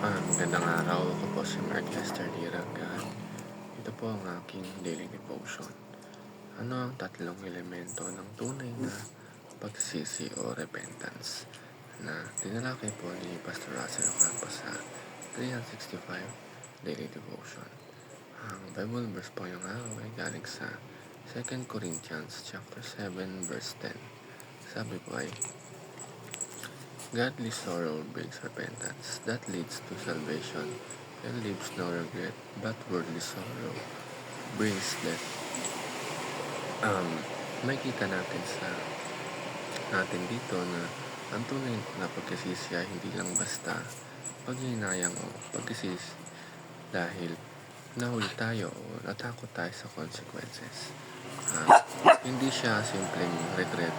Ah, magandang araw. Ako po si Mark Lester Liragan. Ito po ang aking daily devotion. Ano ang tatlong elemento ng tunay na pagsisi o repentance na tinalakay po ni Pastor Russell Ocampo sa 365 Daily Devotion. Ang Bible verse po yung araw ay galing sa 2 Corinthians chapter 7 verse 10. Sabi po ay, Godly sorrow brings repentance that leads to salvation and leaves no regret, but worldly sorrow brings death. Um, makita natin sa natin dito na ang tunay na pagkasisi ay hindi lang basta paghinayang o pagkasisi dahil nahuli tayo o natakot tayo sa consequences. Ah, hindi siya simpleng regret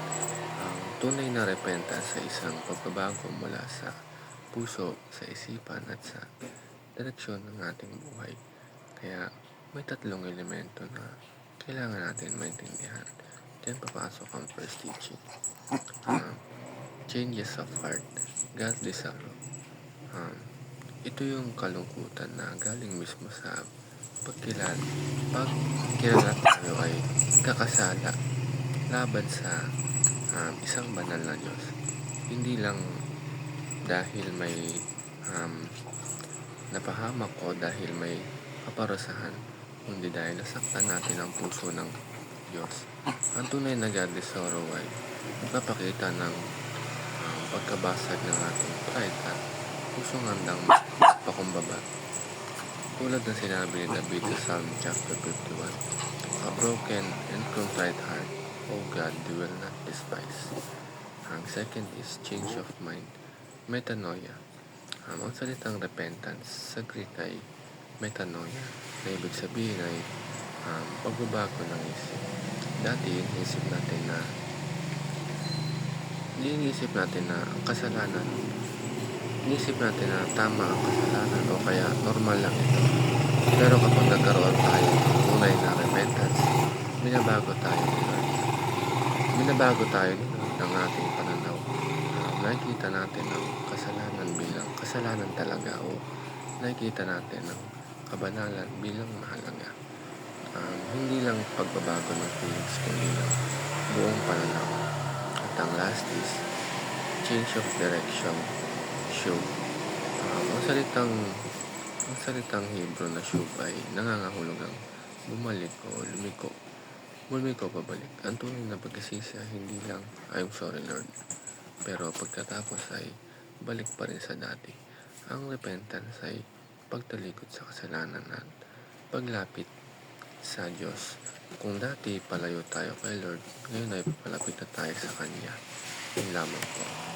tunay na repentance sa isang pagbabago mula sa puso, sa isipan at sa direksyon ng ating buhay. Kaya may tatlong elemento na kailangan natin maintindihan. Diyan papasok ang first teaching. Um, changes of heart, godly sorrow. Um, ito yung kalungkutan na galing mismo sa pagkilala. Pagkilala tayo ay kakasala laban sa um, isang banal na Diyos. Hindi lang dahil may um, napahamak o dahil may kaparusahan, kundi dahil nasaktan natin ang puso ng Diyos. Ang tunay na godly sorrow ay nagpapakita ng um, pagkabasag ng ating pride at pusong handang pakumbaba. Tulad ng sinabi ni David sa Psalm chapter 51, A broken and contrite heart, O God, you will not despise. Ang second is change of mind, metanoia. Ang salitang repentance sa Greek ay metanoia, na ibig sabihin ay um, pagbabago ng isip. Dati, iniisip natin na iniisip natin na ang kasalanan iniisip natin na tama ang kasalanan o kaya normal lang ito. Pero kapag nagkaroon tayo ng tunay na repentance, binabago tayo. Binabago tayo ng ating pananaw. Uh, nakikita natin ang kasalanan bilang kasalanan talaga o nakikita natin ang kabanalan bilang mahalaga. Um, hindi lang pagbabago ng feelings, kundi lang buong pananaw. At ang last is change of direction show. Um, ang salitang ang salitang Hebrew na shub ay nangangahulugang bumalik o lumiko. Lumiko pabalik. Ang tunay na pagkasisi ay hindi lang I'm sorry Lord. Pero pagkatapos ay balik pa rin sa dati. Ang repentance ay pagtalikod sa kasalanan at paglapit sa Diyos. Kung dati palayo tayo kay Lord, ngayon ay palapit na tayo sa Kanya. Yun lamang po.